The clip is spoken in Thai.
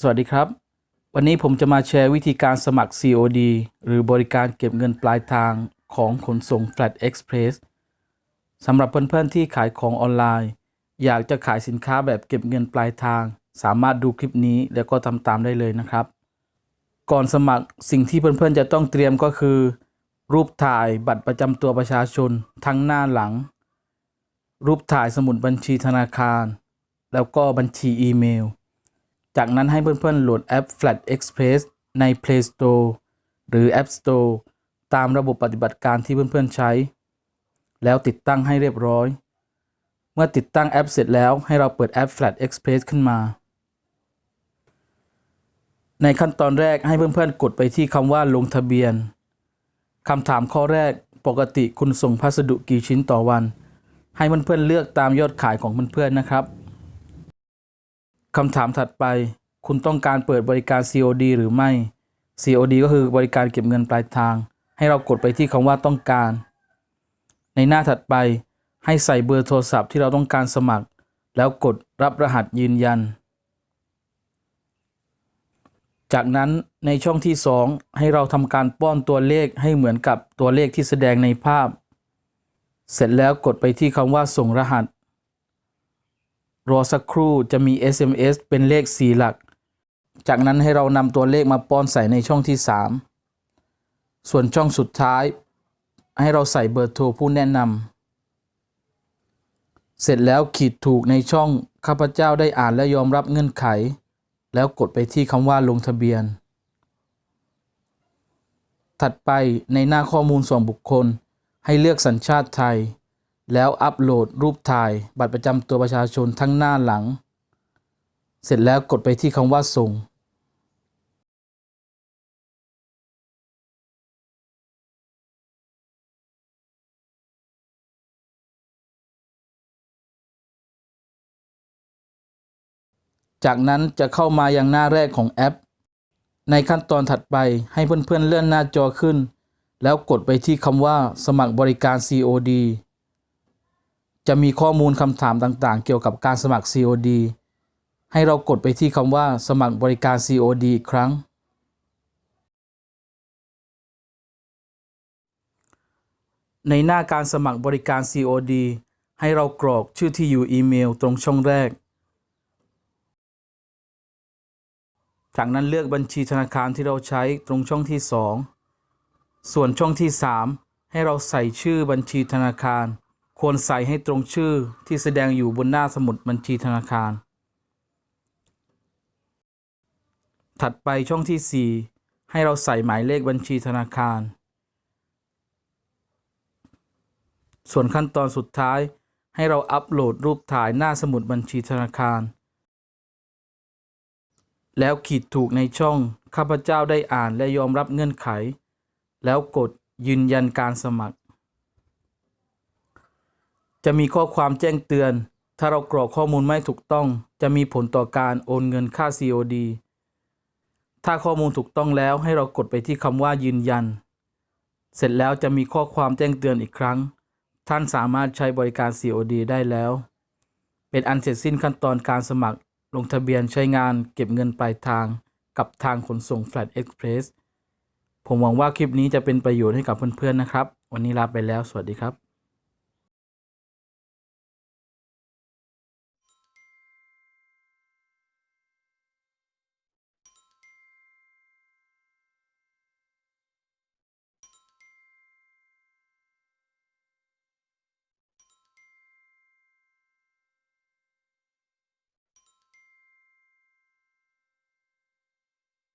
สวัสดีครับ วันนี้ผมจะมาแชร์วิธีการสมัคร COD หรือบริการเก็บเงินปลายทางของขนส่ง Flat Express สำหรับเพื่อนๆที่ขายของออนไลน์ อยากจะขายสินค้าแบบเก็บเงินปลายทาง สามารถดูคลิปนี้แล้วก็ทำตามได้เลยนะครับ ก่อนสมัครสิ่งที่เพื่อนๆจะต้องเตรียมก็คือ รูปถ่ายบัตรประจำตัวประชาชนทั้งหน้าหลัง รูปถ่ายสมุดบัญชีธนาคาร แล้วก็บัญชีอีเมล จากนั้นให้เพื่อนๆโหลดแอป Flat Express ใน Play Store หรือ App Store ตามระบบปฏิบัติการที่เพื่อนๆใช้ แล้วติดตั้งให้เรียบร้อย เมื่อติดตั้งแอปเสร็จแล้วให้เราเปิดแอป Flat Express ขึ้นมา ในขั้นตอนแรกให้เพื่อนๆ กดไปที่คำว่าลงทะเบียนคำถามข้อแรกปกติคุณส่งพัสดุกี่ชิ้นต่อวัน ให้เพื่อนๆเลือกตามยอดขายของเพื่อนๆนะครับ คำถามถัดไป คุณต้องการเปิดบริการ COD หรือไม่ COD ก็คือบริการเก็บเงินปลายทาง ให้เรากดไปที่คำว่าต้องการ ในหน้าถัดไป ให้ใส่เบอร์โทรศัพท์ที่เราต้องการสมัคร แล้วกดรับรหัสยืนยัน จากนั้นในช่องที่ 2 ให้เราทำการป้อนตัวเลขให้เหมือนกับตัวเลขที่แสดงในภาพ เสร็จแล้วกดไปที่คำว่าส่งรหัส รอสักครู่จะมี SMS เป็นเลข 4 หลัก จากนั้นให้เรานำตัวเลขมาป้อนใส่ในช่องที่ 3 ส่วนช่องสุดท้าย ให้เราใส่เบอร์โทรผู้แนะนำ เสร็จแล้วขีดถูกในช่องข้าพเจ้าได้อ่านและยอมรับเงื่อนไข แล้วกดไปที่คำว่าลงทะเบียน ถัดไปในหน้าข้อมูลส่วนบุคคล ให้เลือกสัญชาติไทย แล้วอัปโหลดรูปถ่ายบัตรประจำตัวประชาชนทั้งหน้าหลัง เสร็จแล้วกดไปที่คำว่าส่ง จากนั้นจะเข้ามายังหน้าแรกของแอป ในขั้นตอนถัดไปให้เพื่อนๆเลื่อนหน้าจอขึ้น แล้วกดไปที่คำว่าสมัครบริการ COD จะมีข้อมูลคำถามต่างๆ เกี่ยวกับการสมัคร COD ให้เรากดไปที่คำว่าสมัครบริการ COD อีกครั้ง ในหน้าการสมัครบริการ COD ให้เรากรอกชื่อที่อยู่อีเมลตรงช่องแรก จากนั้นเลือกบัญชีธนาคารที่เราใช้ตรงช่องที่ 2 ส่วนช่องที่ 3 ให้เราใส่ชื่อบัญชีธนาคาร ควรใส่ให้ตรงชื่อที่แสดงอยู่บนหน้าสมุดบัญชีธนาคาร ถัดไปช่องที่ 4 ให้เราใส่หมายเลขบัญชีธนาคาร ส่วนขั้นตอนสุดท้ายให้เราอัปโหลดรูปถ่ายหน้าสมุดบัญชีธนาคาร แล้วขีดถูกในช่องข้าพเจ้าได้อ่านและยอมรับเงื่อนไข แล้วกดยืนยันการสมัคร จะมีข้อความแจ้งเตือน ถ้าเรากรอกข้อมูลไม่ถูกต้อง จะมีผลต่อการโอนเงินค่า COD ถ้าข้อมูลถูกต้องแล้วให้เรากดไปที่คำว่ายืนยัน เสร็จแล้วจะมีข้อความแจ้งเตือนอีกครั้ง ท่านสามารถใช้บริการ COD ได้แล้ว เป็นอันเสร็จสิ้นขั้นตอนการสมัคร ลงทะเบียนใช้งานเก็บเงินปลายทางกับทางขนส่ง Flat Express ผมหวังว่าคลิปนี้จะเป็นประโยชน์ให้กับเพื่อนๆนะครับ วันนี้ลาไปแล้ว สวัสดีครับ